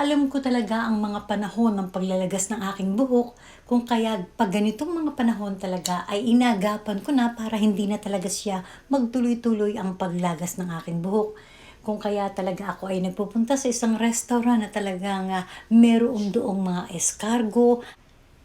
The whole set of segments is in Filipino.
Alam ko talaga ang mga panahon ng paglalagas ng aking buhok, kung kaya pag ganitong mga panahon talaga ay inagapan ko na para hindi na talaga siya magtuloy-tuloy ang paglagas ng aking buhok. Kung kaya talaga ako ay nagpupunta sa isang restaurant na talagang uh, meron doong mga escargo,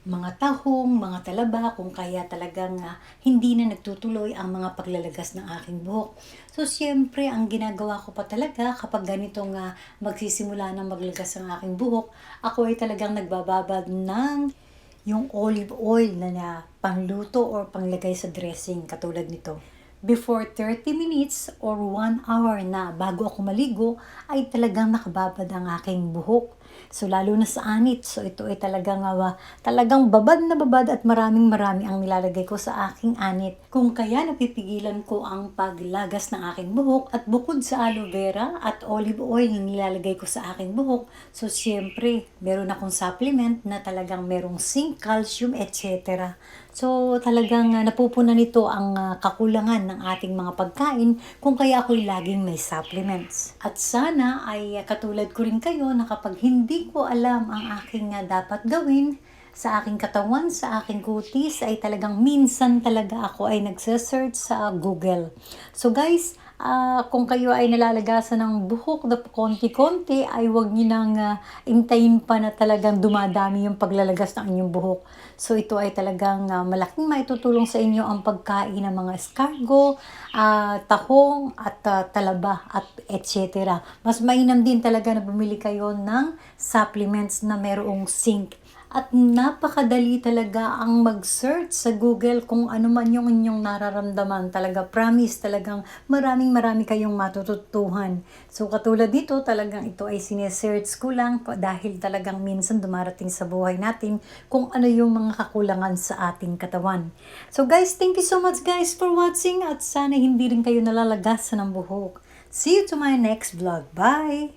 mga tahong, mga talaba, kung kaya talagang ah, hindi na nagtutuloy ang mga paglalagas ng aking buhok. So, siyempre, ang ginagawa ko pa talaga kapag ganitong ah, magsisimula ng maglagas ng aking buhok, ako ay talagang nagbababad ng yung olive oil na, na pangluto or panglagay sa dressing katulad nito. Before 30 minutes or 1 hour na bago ako maligo, ay talagang nakababad ang aking buhok. So, lalo na sa anit. So, ito ay talagang, uh, talagang babad na babad at maraming marami ang nilalagay ko sa aking anit. Kung kaya napipigilan ko ang paglagas ng aking buhok at bukod sa aloe vera at olive oil na nilalagay ko sa aking buhok, so syempre, meron akong supplement na talagang merong zinc, calcium, etc. So, talagang uh, napupunan nito ang uh, kakulangan ng ating mga pagkain kung kaya ako'y laging may supplements. At sana ay katulad ko rin kayo na kapag hindi ko alam ang aking uh, dapat gawin, sa aking katawan, sa aking kutis, ay talagang minsan talaga ako ay nagsesearch sa Google. So guys, uh, kung kayo ay nalalagasan ng buhok na konti-konti, ay huwag niyo nang uh, intayin pa na talagang dumadami yung paglalagas ng inyong buhok. So ito ay talagang uh, malaking maitutulong sa inyo ang pagkain ng mga escargot, uh, tahong, at uh, talaba, at etc. Mas mainam din talaga na bumili kayo ng supplements na merong zinc at napakadali talaga ang mag-search sa Google kung ano man yung inyong nararamdaman. Talaga, promise, talagang maraming marami kayong matututuhan. So, katulad dito, talagang ito ay sinesearch ko lang dahil talagang minsan dumarating sa buhay natin kung ano yung mga kakulangan sa ating katawan. So, guys, thank you so much guys for watching at sana hindi rin kayo nalalagasan ng buhok. See you to my next vlog. Bye!